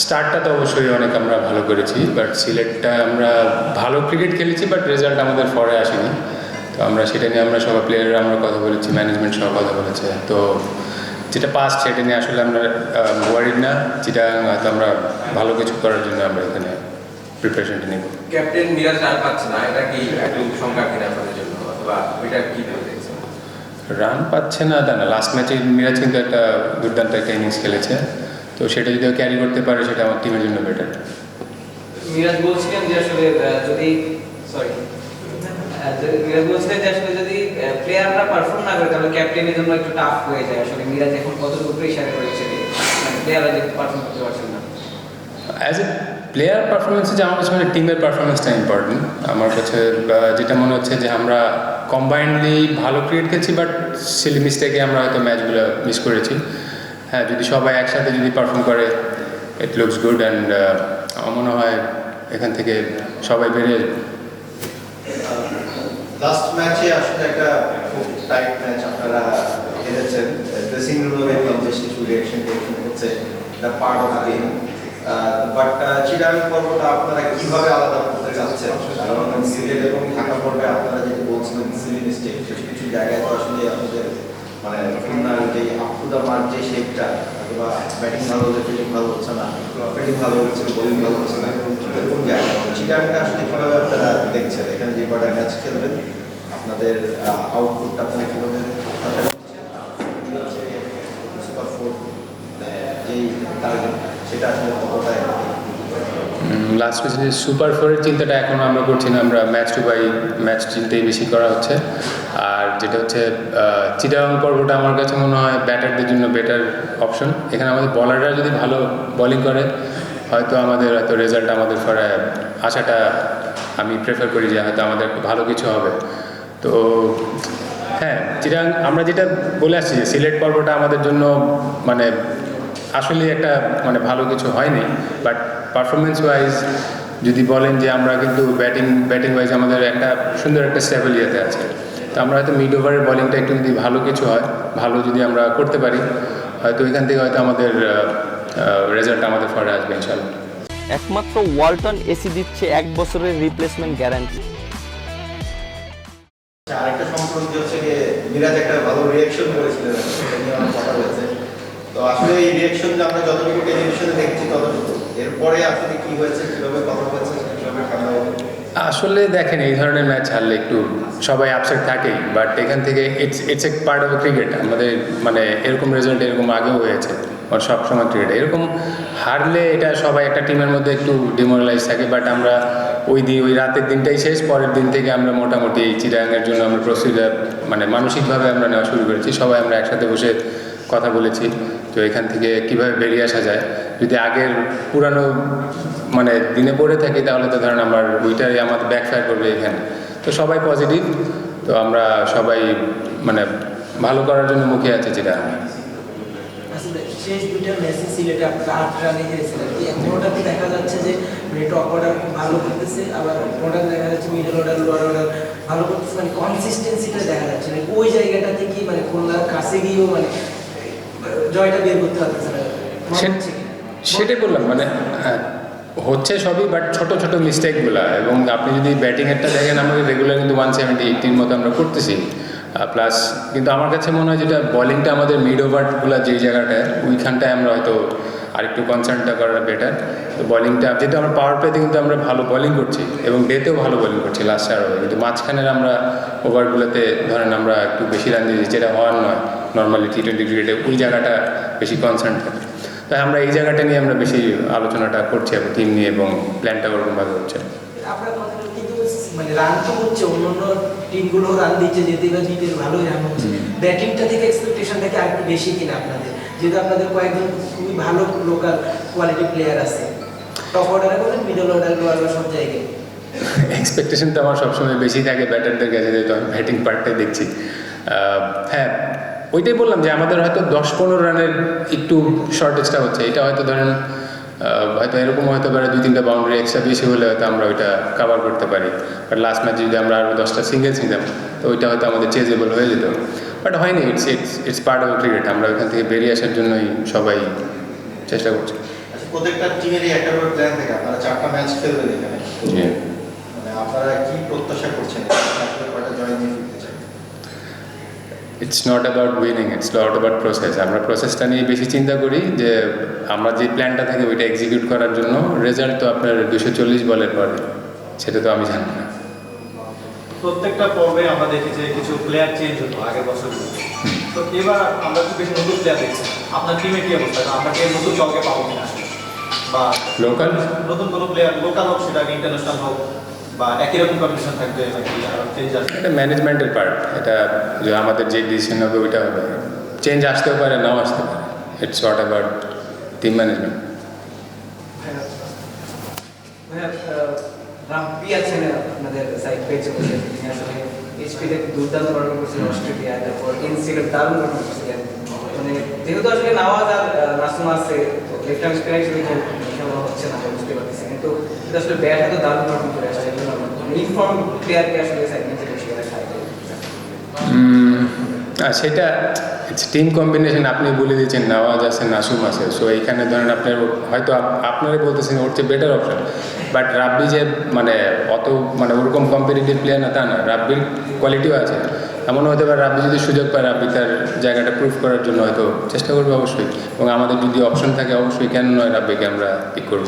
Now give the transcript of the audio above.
স্টার্টটা তো অবশ্যই অনেক আমরা ভালো করেছি বাট সিলেটটা আমরা ভালো ক্রিকেট খেলেছি বাট রেজাল্ট আমাদের ফরে আসেনি। তো আমরা সেটা নিয়ে আমরা সবাই প্লেয়াররা আমরা কথা বলেছি ম্যানেজমেন্ট সহ কথা বলেছে। তো যেটা পাস সেটা নিয়ে আসলে আমরা ওয়ারিড না যেটা হয়তো আমরা ভালো কিছু করার জন্য আমরা এখানে প্রিপারেশনটা নেব। ক্যাপ্টেন মিরাজ রান পাচ্ছে না এটা কি একটু শঙ্কা কিনা আপনাদের জন্য অথবা এটা কি রান পাচ্ছে না তা না লাস্ট ম্যাচে মিরাজ কিন্তু একটা দুর্দান্ত একটা ইনিংস খেলেছে। তো সেটা যদি ক্যারি করতে পারে সেটা আমার টিমের জন্য বেটার মিরাজ বলছিলেন যে আসলে যদি সরি মিরাজ বলছিলেন যে আসলে যদি প্লেয়াররা পারফর্ম না করে তাহলে ক্যাপ্টেনের জন্য একটু টাফ হয়ে যায়। আসলে মিরাজ এখন কতটুকু প্রেশারে রয়েছে প্লেয়াররা যে পারফর্ম করতে পারছেন না? অ্যাজ এ প্লেয়ার পারফরমেন্স যে আমার কাছে মানে টিমের পারফরমেন্সটা ইম্পর্টেন্ট আমার কাছে যেটা মনে হচ্ছে যে আমরা কম্বাইন্ডলি ভালো ক্রিকেট খেলছি বাট সিলি মিস্টেকে আমরা হয়তো ম্যাচগুলো মিস করেছি। হ্যাঁ যদি সবাই একসাথে যদি পারফর্ম করে ইট লুকস গুড অ্যান্ড আমার মনে হয় এখান থেকে সবাই আসবে। লাস্ট ম্যাচে আসলে একটা খুব টাইট ম্যাচ আপনারা খেলেছেন। ড্রেসিং রুমে বেশ কিছু হচ্ছে the part of game but Chittagong পর্বটা আপনারা কীভাবে আলাদা করতে চাচ্ছেন? কারণ সিলেট এবং ঢাকা পর্বে আপনারা যেটা বলছিলেন সিলি মিস্টেক কিছু কিছু জায়গায় তো আসলে আপনাদের মানে খুলনার যে আপ টু যে শেপটা অথবা ব্যাটিং ভালো হলে ফিল্ডিং ভালো হচ্ছে না ব্যাটিং ভালো হচ্ছে বোলিং ভালো হচ্ছে না, এরকম জায়গা চিটাংটা আসলে কীভাবে আপনারা দেখছেন? এখানে যে কটা ম্যাচ খেলবেন, আপনাদের আউটপুটটা আপনারা কীভাবে যেই টার্গেট সেটা আসলে কতটা লাস্ট ম্যাচে সুপার ফোরের চিন্তাটা এখন আমরা করছি না, আমরা ম্যাচ টু বাই ম্যাচ চিন্তাই বেশি করা হচ্ছে। আর যেটা হচ্ছে চিটাং পর্বটা আমার কাছে মনে হয় ব্যাটারদের জন্য বেটার অপশন এখানে আমাদের বলাররা যদি ভালো বলিং করে, হয়তো আমাদের হয়তো রেজাল্ট আমাদের ফরে আশাটা আমি প্রেফার করি যে হয়তো আমাদের ভালো কিছু হবে। তো হ্যাঁ চিটাং আমরা যেটা বলে আসছি যে সিলেট পর্বটা আমাদের জন্য মানে আসলে একটা মানে ভালো কিছু হয়নি। বাট পারফরমেন্স ওয়াইজ যদি বলেন যে আমরা কিন্তু ব্যাটিং ব্যাটিং ওয়াইজ আমাদের একটা সুন্দর একটা স্টেবল ইয়েতে আছে। তো আমরা হয়তো মিড ওভারের বলিংটা একটু যদি ভালো কিছু হয় ভালো যদি আমরা করতে পারি হয়তো এখান থেকে হয়তো আমাদের রেজাল্ট আমাদের ফরে আসবে ইনশাল্লাহ একমাত্র ওয়ালটন এসি দিচ্ছে এক বছরের রিপ্লেসমেন্ট গ্যারান্টি আচ্ছা, আরেকটা সম্পর্কে হচ্ছে যে মিরাজ একটা ভালো রিয়াকশন করেছিলেন কথা হয়েছে। তো আসলে এই রিয়াকশন আমরা যতটুকু টেলিভিশনে দেখছি ততটুকু। এরপরে আসলে কি হয়েছে, কীভাবে কথা হয়েছে আসলে দেখেন, এই ধরনের ম্যাচ হারলে একটু সবাই আপসেট থাকেই বাট এখান থেকে it's it's a part of cricket আমাদের মানে এরকম রেজাল্ট এরকম আগেও হয়েছে আর সবসময় ক্রিকেট এরকম হারলে এটা সবাই একটা টিমের মধ্যে একটু ডিমোরালাইজ থাকে বাট আমরা ওই দিন, ওই রাতের দিনটাই শেষ, পরের দিন থেকে আমরা মোটামুটি এই চিরাঙের জন্য আমরা প্রসিজার মানে মানসিকভাবে আমরা নেওয়া শুরু করেছি। সবাই আমরা একসাথে বসে কথা বলেছি। তো এখান থেকে কীভাবে বেরিয়ে আসা যায়? যদি আগের পুরানো মানে দিনে পড়ে থাকি, তাহলে তো ধরেন আমার ওইটাই আমাদের ব্যাকফায়ার করবে এখানে। তো সবাই পজিটিভ তো আমরা সবাই মানে ভালো করার জন্য মুখে আছে যেটা হেরেছিলেন এই দেখা যাচ্ছে যে টপ ভালো আবার দেখা যাচ্ছে ভালো মানে দেখা যাচ্ছে। মানে ওই জায়গাটাতে কি মানে কাছে গিয়েও মানে জয়টা বের করতে কি? সেটাই বললাম মানে হ্যাঁ, হচ্ছে সবই বাট ছোট ছোট মিস্টেকগুলো এবং আপনি যদি ব্যাটিংয়েরটা দেখেন আমাদের রেগুলার কিন্তু ওয়ান সেভেন্টি এইটির মতো আমরা করতেছি প্লাস কিন্তু আমার কাছে মনে হয় যেটা বলিংটা আমাদের মিড ওভারগুলো যেই জায়গাটায়, ওইখানটায় আমরা হয়তো আরেকটু কনসার্নটা করা বেটার তো বলিংটা যেহেতু আমরা পাওয়ার প্লেতে কিন্তু আমরা ভালো বলিং করছি এবং ডেতেও ভালো বলিং করছি লাস্ট চার ওভার। কিন্তু মাঝখানের আমরা ওভারগুলোতে ধরেন আমরা একটু বেশি রান দিয়েছি, যেটা হওয়ার নয়। নর্মালি টি টোয়েন্টি ক্রিকেটে ওই জায়গাটা বেশি কনসার্ন থাকে। তাই আমরা এই জায়গাটা নিয়ে আমরা বেশি আলোচনাটা করছি এবং টিম নিয়ে এবং প্ল্যানটা ওরকমভাবে হচ্ছে। মানে রান তো হচ্ছে, অন্যান্য টিমগুলো রান দিচ্ছে যেতে বা জিতে ভালোই রান হচ্ছে। ব্যাটিংটা থেকে এক্সপেকটেশন থেকে আরেকটু বেশি কিনা আপনাদের? যেহেতু আপনাদের কয়েকজন খুবই ভালো লোকাল কোয়ালিটি প্লেয়ার আছে। টপ অর্ডারে বলেন মিডল অর্ডার লোয়ার সব জায়গায়। এক্সপেকটেশন তো আমার সবসময় বেশি থাকে ব্যাটারদের কাছে যেহেতু আমি ব্যাটিং পার্টটাই দেখছি। হ্যাঁ ওইটাই বললাম যে আমাদের হয়তো দশ পনেরো রানের একটু শর্টেজটা হচ্ছে। এটা হয়তো ধরেন হয়তো এরকম হয়তো পারে দুই তিনটা বাউন্ডারি এক্সট্রা বেশি হলে হয়তো আমরা ওইটা কাভার করতে পারি। বাট লাস্ট ম্যাচে যদি আমরা আরও দশটা সিঙ্গেলস নিতাম তো ওইটা হয়তো আমাদের চেজেবল হয়ে যেত। বাট হয়নি it's it's it's part of cricket আমরা ওইখান থেকে বেরিয়ে আসার জন্যই সবাই চেষ্টা করছি। আচ্ছা প্রত্যেকটা টিমেরই একটা করে প্ল্যান থাকে। আপনারা চারটা ম্যাচ খেলবেন এখানে। মানে আপনারা কি প্রত্যাশা করছেন? কয়টা জয় নিয়ে it's not about winning it's not about process আমরা প্রসেসটা নিয়ে বেশি চিন্তা করি যে আমরা যে প্ল্যানটা থাকে ওইটা এক্সিকিউট করার জন্য রেজাল্ট তো আপনার দুশো চল্লিশ বলের পরে। সেটা তো আমি জানি না। প্রত্যেকটা পর্বে আমরা দেখি যে কিছু প্লেয়ার চেঞ্জ হতো আগের বছরগুলো তো এবার আমরা খুব বেশি নতুন প্লেয়ার দেখছি। আপনার টিমে কি অবস্থা? আমরা কি নতুন দলকে পাবো কিনা? বা লোকাল নতুন কোনো প্লেয়ার লোকাল হোক সেটা ইন্টারন্যাশনাল হোক। বা একই রকম কন্ডিশন থাকবে এটা ম্যানেজমেন্টের পার্ট এটা যে আমাদের যে ডিসিশন হবে ওইটা হবে। চেঞ্জ আসতেও পারে নাও আসতে পারে। It's not about team management আছেন আপনাদের সাইড পেজে তিনি আসলে এইচপিতে দুর্দান্ত পারফর্ম অস্ট্রেলিয়া তারপর এনসিএল দারুণ পারফর্ম করছিলেন। মানে যেহেতু আসলে নওয়াজ আর নাসুম আছে লেফট হ্যান্ড স্পিনার হিসেবে হচ্ছে না। কিন্তু আসলে এত দারুণ করে আসছে আসলে সেটা টিম কম্বিনেশন আপনি বলে দিয়েছেন নওয়াজ আছে, নাসুম আছে সো এইখানে ধরেন আপনার, হয়তো আপ- আপনারাই বলতেছেন ওর চেয়ে বেটার অপশন বাট রাব্বি যে মানে অত মানে ওরকম কম্পিটিটিভ প্লেয়ার না, তা না, রাব্বির কোয়ালিটিও আছে। এমন হতে পারে রাব্বি যদি সুযোগ পায়, রাব্বি তার জায়গাটা প্রুভ করার জন্য হয়তো চেষ্টা করবে অবশ্যই, এবং আমাদের যদি অপশন থাকে, অবশ্যই কেন নয় রাব্বিকে আমরা পিক করব।